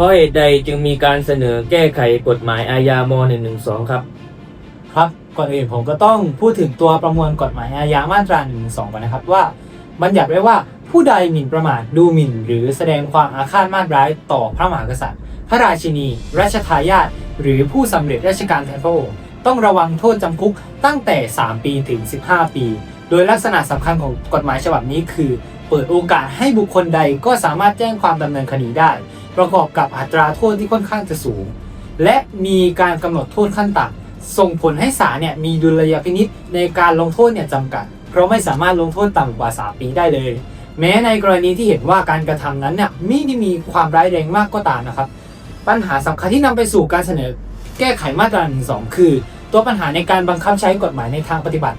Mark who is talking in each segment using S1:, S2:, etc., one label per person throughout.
S1: ราะเหตุใดจึงมีการเสนอแก้ไขกฎหมายอาญาม112 ครับ
S2: ครับก่อนอื่นผมก็ต้องพูดถึงตัวประมวลกฎหมายอาญามาตรา1นึก่อนนะครับว่าบัญญัติไว้ว่าผู้ใดหมิ่นประมาทดูหมิ่น หรือแสดงความอาฆาตมาตร้ายต่อพระมหากษัตริย์ พระราชินี รัชทายาทหรือผู้สำเร็จราชการแทนพระองค์ต้องระวังโทษจำคุกตั้งแต่ 3 ปีถึง 15 ปี โดยลักษณะสำคัญของกฎหมายฉบับนี้คือ เปิดโอกาสให้บุคคลใดก็สามารถแจ้งความดำเนินคดีได้ ประกอบกับอัตราโทษที่ค่อนข้างจะสูง และมีการกำหนดโทษขั้นต่ำส่งผลให้ศาลเนี่ยมีดุลยพินิษในการลงโทษเนี่ยจำกัด เพราะไม่สามารถลงโทษต่ำกว่า 3 ปีได้เลย แม้ในกรณีที่เห็นว่าการกระทำนั้นเนี่ยไม่ได้มีความร้ายแรงมากก็ตามนะครับ ปัญหาสำคัญที่นำไปสู่การเสนอแก้ไขมาตรา1นึคือ ตัวปัญหาในการบังคับใช้กฎหมายในทางปฏิบัติ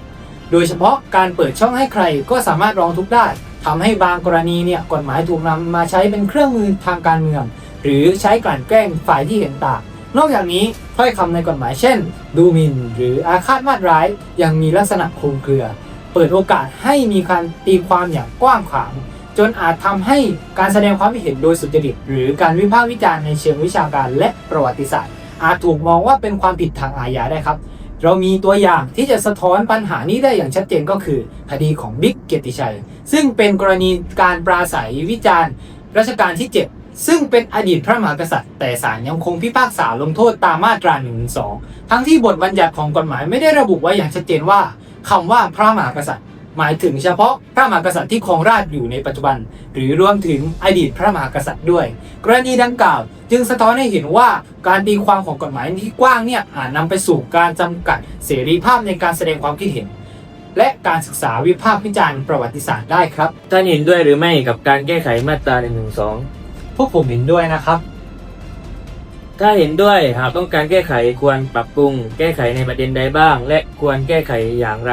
S2: โดยเฉพาะการเปิดช่องให้ใครก็สามารถร้องทุกข์ได้ ทำให้บางกรณีเนี่ยกฎหมายถูกนำมาใช้เป็นเครื่องมือทางการเมือง หรือใช้กลั่นแกล้งฝ่ายที่เห็นต่างนอกจากนี้ถ้อยคำในกฎหมายเช่น ดูหมิ่น หรืออาฆาตมาตร้าย ยังมีลักษณะคลุมเครือ เปิดโอกาสให้มีการตีความอย่างกว้างขวาง จนอาจทำให้การแสดงความเห็นโดยสุจริต หรือการวิพากษ์วิจารณ์ในเชิงวิชาการและประวัติศาสตร์ อาจถูกมองว่าเป็นความผิดทางอาญาได้ครับ เรามีตัวอย่างที่จะสะท้อนปัญหานี้ได้อย่างชัดเจนก็คือคดีของบิ๊กเกียรติชัย ซึ่งเป็นกรณีการปราศัยวิจารณ์รัชกาลที่ 7ซึ่งเป็นอดีตพระมหากษัตริย์ แต่ศาลยังคงพิพากษาลงโทษตามมาตรา1นึทั้งที่บทบัญญัติของกฎหมายไม่ได้ระบุไว้อย่างชัดเจนว่าคำว่าพระมหากษัตริย์ หมายถึงเฉพาะพระมหากษัตริย์ที่ครองราชย์อยู่ในปัจจุบัน หรือรวมถึงอดีตพระมหากษัตริย์ด้วย กรณีดังกล่าว จึงสะท้อนให้เห็นว่าการตีความของกฎหมายที่กว้างเนี่ยอาจนำไปสู่การจำกัดเสรีภาพในการแสดงความคิดเห็น และการศึกษาวิพากษ์วิจารณ์ประวัติศาสตร์ได้ครับ
S1: ท่านเห็นด้วยหรือไม่กับการแก้ไขมาตรา112
S2: พวกผมเห็นด้วยนะครับ
S1: ถ้าเห็นด้วยหากต้องการแก้ไขควรปรับปรุง แก้ไขในประเด็นใดบ้าง และควรแก้ไขอย่างไร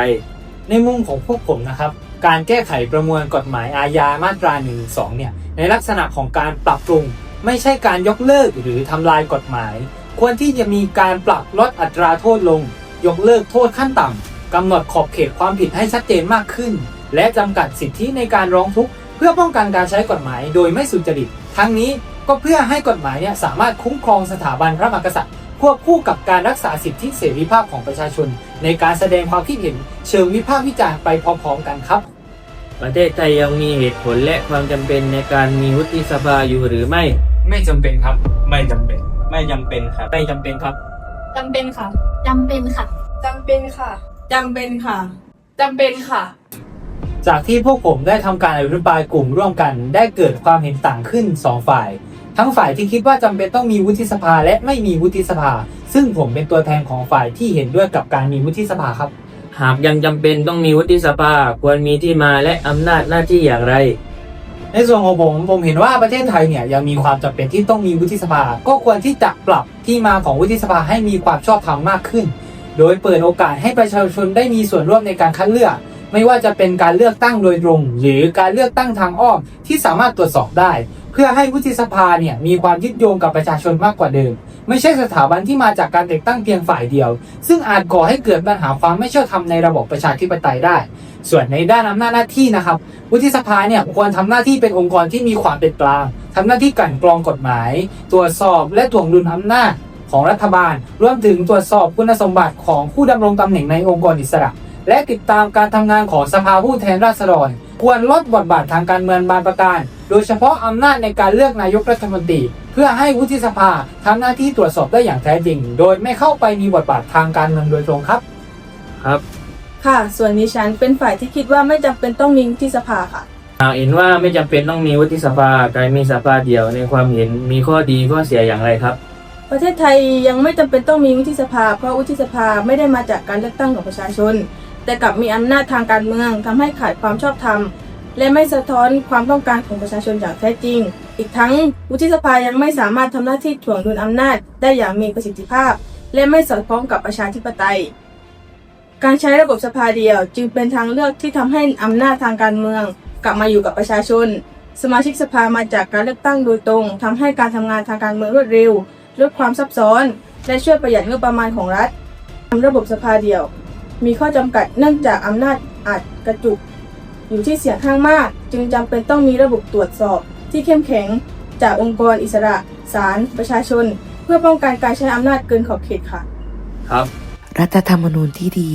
S2: ในมุมของพวกผมนะครับ การแก้ไขประมวลกฎหมายอาญามาตรา1นึเนี่ยในลักษณะของการปรับปรุง ไม่ใช่การยกเลิกหรือทำลายกฎหมาย ควรที่จะมีการปรับลดอัตราโทษลง ยกเลิกโทษขั้นต่ำกำหนดขอบเขตความผิดให้ชัดเจนมากขึ้น และจำกัดสิทธิในการร้องทุกข์เพื่อป้องกันการใช้กฎหมายโดยไม่สุจริต ทั้งนี้ก็เพื่อให้กฎหมายเนี่ยสามารถคุ้มครองสถาบันพระมหากษัตริย์ ควบคู่กับการรักษาสิทธิเสรีภาพของประชาชน ในการแสดงความคิดเห็นเชิงวิพากษ์วิจารณ์ไปพร้อมๆกันครับ
S1: ประเทศไทยยังมีเหตุผลและความจำเป็นในการมีวุฒิสภาอยู่หรือไม่
S2: ไม่จำเป็นครับ
S3: ไม่จำเป็น ไม่จำเป็นครับ
S2: ไม่จำเป็นครับ
S4: จำเป็นค่ะจำเป็นค่ะ
S5: จำเป็นค่ะจำเป็นค่ะจำเป็นค่ะ
S2: จากที่พวกผมได้ทำการอภิปรายกลุ่มร่วมกัน ได้เกิดความเห็นต่างขึ้น 2 ฝ่าย ทั้งฝ่ายที่คิดว่าจำเป็นต้องมีวุฒิสภาและไม่มีวุฒิสภา ซึ่งผมเป็นตัวแทนของฝ่ายที่เห็นด้วยกับการมีวุฒิสภาครับ
S1: หากยังจำเป็นต้องมีวุฒิสภาควรมีที่มาและอำนาจหน้าที่อย่างไร
S2: ในส่วนของผมผมเห็นว่าประเทศไทยเนี่ยยังมีความจำเป็นที่ต้องมีวุฒิสภา ก็ควรที่จะปรับที่มาของวุฒิสภาให้มีความชอบธรรมมากขึ้น โดยเปิดโอกาสให้ประชาชนได้มีส่วนร่วมในการคัดเลือก ไม่ว่าจะเป็นการเลือกตั้งโดยตรง หรือการเลือกตั้งทางอ้อมที่สามารถตรวจสอบได้ เพื่อให้วุฒิสภาเนี่ยมีความยึดโยงกับประชาชนมากกว่าเดิม ไม่ใช่สถาบันที่มาจากการแต่งตั้งเพียงฝ่ายเดียว ซึ่งอาจก่อให้เกิดปัญหาความไม่ชอบธรรมในระบบประชาธิปไตยได้ ส่วนในด้านอำนาจหน้าที่นะครับวุฒิสภาเนี่ยควรทำหน้าที่เป็นองค์กรที่มีความเป็นกลางทำหน้าที่กั่นกรองกฎหมาย ตรวจสอบและถ่วงดุลอำนาจของรัฐบาล รวมถึงตรวจสอบคุณสมบัติของผู้ดำรงตำแหน่งในองค์กรอิสระ และติดตามการทำงานของสภาผู้แทนราษฎร ควรลดบทบาททางการเมืองบางประการ โดยเฉพาะอำนาจในการเลือกนายกรัฐมนตรี เพื่อให้วุฒิสภาทำหน้าที่ตรวจสอบได้อย่างแท้จริง โดยไม่เข้าไปมีบทบาททางการเมืองโดยตรงครับ
S1: ครับ
S5: ค่ะ ส่วนดิฉันเป็นฝ่ายที่คิดว่าไม่จำเป็นต้องมีวุฒิสภาค่ะ
S1: หากเห็นว่าไม่จำเป็นต้องมีวุฒิสภาการมีสภาเดียวในความเห็นมีข้อดีข้อเสียอย่างไรครับ
S5: ประเทศไทยยังไม่จำเป็นต้องมีวุฒิสภา เพราะวุฒิสภาไม่ได้มาจากการเลือกตั้งของประชาชน แต่กลับมีอำนาจทางการเมืองทำให้ขาดความชอบธรรม และไม่สะท้อนความต้องการของประชาชนอย่างแท้จริง อีกทั้งวุฒิสภายังไม่สามารถทำหน้าที่ถ่วงดุลอำนาจได้อย่างมีประสิทธิภาพ และไม่สอดคล้องกับประชาธิปไตย การใช้ระบบสภาเดียวจึงเป็นทางเลือกที่ทำให้อำนาจทางการเมือง กลับมาอยู่กับประชาชน สมาชิกสภามาจากการเลือกตั้งโดยตรงทำให้การทำงานทางการเมืองรวดเร็วลดความซับซ้อน และช่วยประหยัดงบประมาณของรัฐทำระบบสภาเดียว มีข้อจำกัดเนื่องจากอำนาจอาจกระจุกอยู่ที่เสียงข้างมาก จึงจำเป็นต้องมีระบบตรวจสอบที่เข้มแข็งจากองค์กรอิสระศาลประชาชน เพื่อป้องกันการใช้อำนาจเกินขอบเขตค่ะ
S1: ครับ
S6: รัฐธรรมนูญที่ดี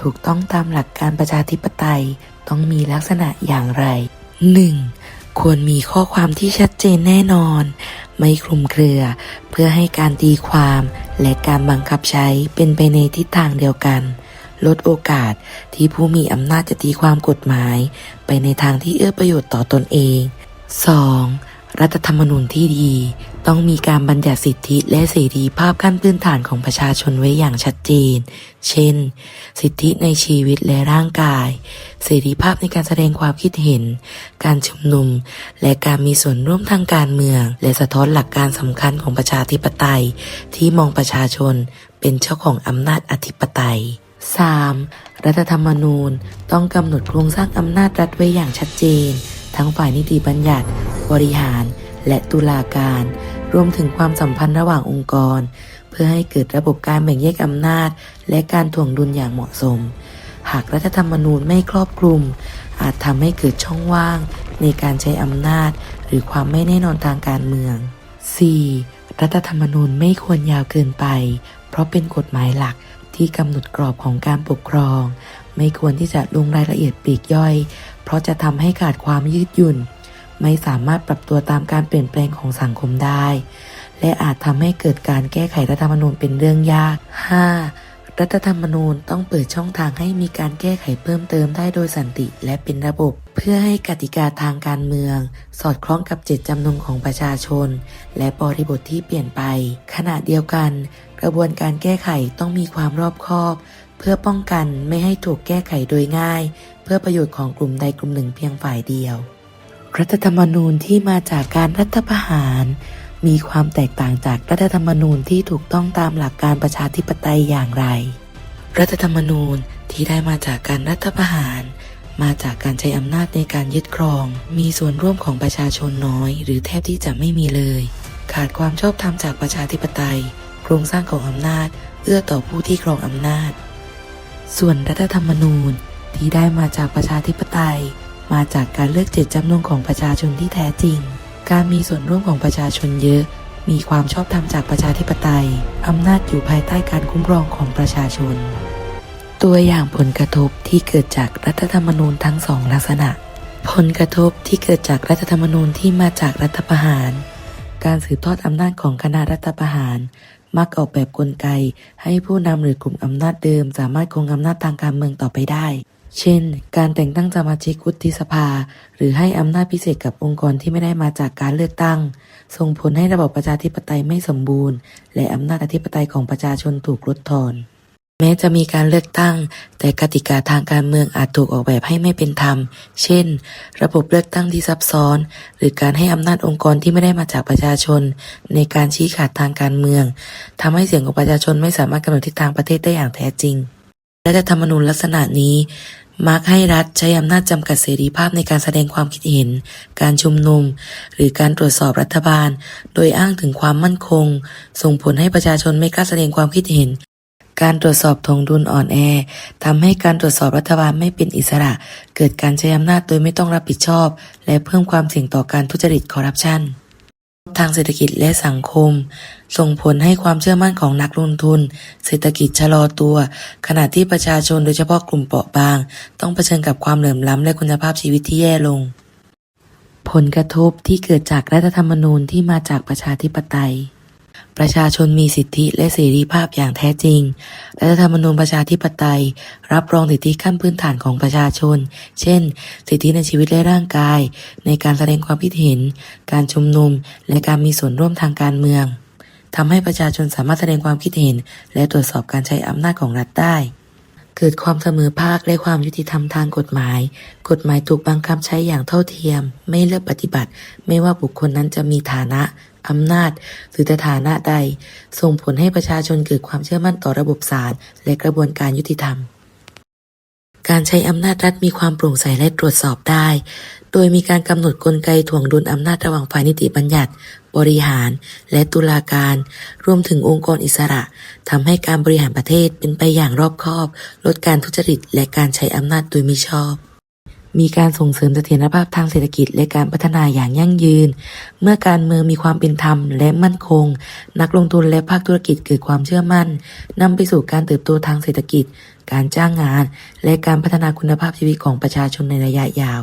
S6: ถูกต้องตามหลักการประชาธิปไตยต้องมีลักษณะอย่างไร 1. ควรมีข้อความที่ชัดเจนแน่นอน ไม่คลุมเครือ เพื่อให้การตีความ และการบังคับใช้เป็นไปในทิศทางเดียวกัน ลดโอกาสที่ผู้มีอำนาจจะตีความกฎหมาย ไปในทางที่เอื้อประโยชน์ต่อตนเอง 2. รัฐธรรมนูญที่ดี ต้องมีการบัญญัติสิทธิและเสรีภาพขั้นพื้นฐานของประชาชนไว้อย่างชัดเจน เช่น สิทธิในชีวิตและร่างกาย เสรีภาพในการแสดงความคิดเห็น การชุมนุม และการมีส่วนร่วมทางการเมือง และสะท้อนหลักการสำคัญของประชาธิปไตย ที่มองประชาชนเป็นเจ้าของอำนาจอธิปไตย 3. รัฐธรรมนูญต้องกำหนดโครงสร้างอำนาจรัฐไว้อย่างชัดเจน ทั้งฝ่ายนิติบัญญัติ บริหาร และตุลาการ รวมถึงความสัมพันธ์ระหว่างองค์กร เพื่อให้เกิดระบบการแบ่งแยกอำนาจ และการถ่วงดุลอย่างเหมาะสม หากรัฐธรรมนูญไม่ครอบคลุม อาจทำให้เกิดช่องว่าง ในการใช้อำนาจ หรือความไม่แน่นอนทางการเมือง 4. รัฐธรรมนูญไม่ควรยาวเกินไป เพราะเป็นกฎหมายหลัก ที่กำหนดกรอบของการปกครอง ไม่ควรที่จะลงรายละเอียดปลีกย่อย เพราะจะทำให้ขาดความยืดหยุ่น ไม่สามารถปรับตัวตามการเปลี่ยนแปลงของสังคมได้ และอาจทำให้เกิดการแก้ไขรัฐธรรมนูญเป็นเรื่องยาก 5. รัฐธรรมนูญต้องเปิดช่องทางให้มีการแก้ไขเพิ่มเติมได้โดยสันติและเป็นระบบ เพื่อให้กติกาทางการเมือง สอดคล้องกับเจตจำนงของประชาชน และบริบทที่เปลี่ยนไป ขณะเดียวกัน กระบวนการแก้ไขต้องมีความรอบคอบ เพื่อป้องกันไม่ให้ถูกแก้ไขโดยง่าย เพื่อประโยชน์ของกลุ่มใดกลุ่มหนึ่งเพียงฝ่ายเดียว รัฐธรรมนูญที่มาจากการรัฐประหาร มีความแตกต่างจากรัฐธรรมนูญที่ถูกต้องตามหลักการประชาธิปไตยอย่างไร รัฐธรรมนูญที่ได้มาจากการรัฐประหาร มาจากการใช้อำนาจในการยึดครอง มีส่วนร่วมของประชาชนน้อย หรือแทบที่จะไม่มีเลย ขาดความชอบธรรมจากประชาธิปไตย โครงสร้างของอำนาจ เอื้อต่อผู้ที่ครองอำนาจ ส่วนรัฐธรรมนูญที่ได้มาจากประชาธิปไตย มาจากการเลือกเจตจำนงของประชาชนที่แท้จริง การมีส่วนร่วมของประชาชนเยอะ มีความชอบธรรมจากประชาธิปไตย อำนาจอยู่ภายใต้การคุ้มครองของประชาชน ตัวอย่างผลกระทบที่เกิดจากรัฐธรรมนูญทั้งสองลักษณะ ผลกระทบที่เกิดจากรัฐธรรมนูญที่มาจากรัฐประหาร การสืบทอดอำนาจของคณะรัฐประหาร มักออกแบบกลไก ให้ผู้นำหรือกลุ่มอำนาจเดิม สามารถคงอำนาจทางการเมืองต่อไปได้ เช่น การแต่งตั้งสมาชิกวุฒิสภา หรือให้อำนาจพิเศษกับองค์กรที่ไม่ได้มาจากการเลือกตั้ง ส่งผลให้ระบบประชาธิปไตยไม่สมบูรณ์ และอำนาจอธิปไตยของประชาชนถูกลดทอน แม้จะมีการเลือกตั้ง แต่กติกาทางการเมืองอาจถูกออกแบบให้ไม่เป็นธรรม เช่น ระบบเลือกตั้งที่ซับซ้อน หรือการให้อำนาจองค์กรที่ไม่ได้มาจากประชาชน ในการชี้ขาดทางการเมือง ทำให้เสียงของประชาชนไม่สามารถกำหนดทิศทางประเทศได้อย่างแท้จริง รัฐธรรมนูญลักษณะนี้ มักให้รัฐใช้อำนาจจำกัดเสรีภาพในการแสดงความคิดเห็น การชุมนุม หรือการตรวจสอบรัฐบาล โดยอ้างถึงความมั่นคง ส่งผลให้ประชาชนไม่กล้าแสดงความคิดเห็น การตรวจสอบทงดุลอ่อนแอทำให้การตรวจสอบรัฐบาลไม่เป็นอิสระ เกิดการใช้อำนาจโดยไม่ต้องรับผิดชอบ และเพิ่มความเสี่ยงต่อการทุจริตคอร์รัปชันทางเศรษฐกิจและสังคม ส่งผลให้ความเชื่อมั่นของนักลงทุน เศรษฐกิจชะลอตัว ขณะที่ประชาชนโดยเฉพาะกลุ่มเปราะบาง ต้องเผชิญกับความเหลื่อมล้ำและคุณภาพชีวิตที่แย่ลง ผลกระทบที่เกิดจากรัฐธรรมนูญที่มาจากประชาธิปไตย ประชาชนมีสิทธิและเสรีภาพอย่างแท้จริง รัฐธรรมนูญประชาธิปไตย รับรองสิทธิขั้นพื้นฐานของประชาชน เช่น สิทธิในชีวิตและร่างกาย ในการแสดงความคิดเห็น การชุมนุม และการมีส่วนร่วมทางการเมือง ทำให้ประชาชนสามารถแสดงความคิดเห็น และตรวจสอบการใช้อำนาจของรัฐได้เกิดความเสมอภาคและความยุติธรรมทางกฎหมาย กฎหมายถูกบังคับใช้อย่างเท่าเทียม ไม่เลือกปฏิบัติ ไม่ว่าบุคคลนั้นจะมีฐานะ อำนาจ หรือสถานะใด ส่งผลให้ประชาชนเกิดความเชื่อมั่นต่อระบบศาลและกระบวนการยุติธรรม การใช้อำนาจรัฐมีความโปร่งใสและตรวจสอบได้ โดยมีการกำหนดกลไกถ่วงดุลอำนาจระหว่างฝ่ายนิติบัญญัติ บริหาร และตุลาการ รวมถึงองค์กรอิสระทำให้การบริหารประเทศเป็นไปอย่างรอบคอบ ลดการทุจริตและการใช้อำนาจโดยมิชอบ มีการส่งเสริมเสถียรภาพทางเศรษฐกิจและการพัฒนาอย่างยั่งยืน เมื่อการเมืองมีความเป็นธรรมและมั่นคง นักลงทุนและภาคธุรกิจเกิดความเชื่อมั่นนำไปสู่การเติบโตทางเศรษฐกิจ การจ้างงาน และการพัฒนาคุณภาพชีวิตของประชาชนในระยะยาว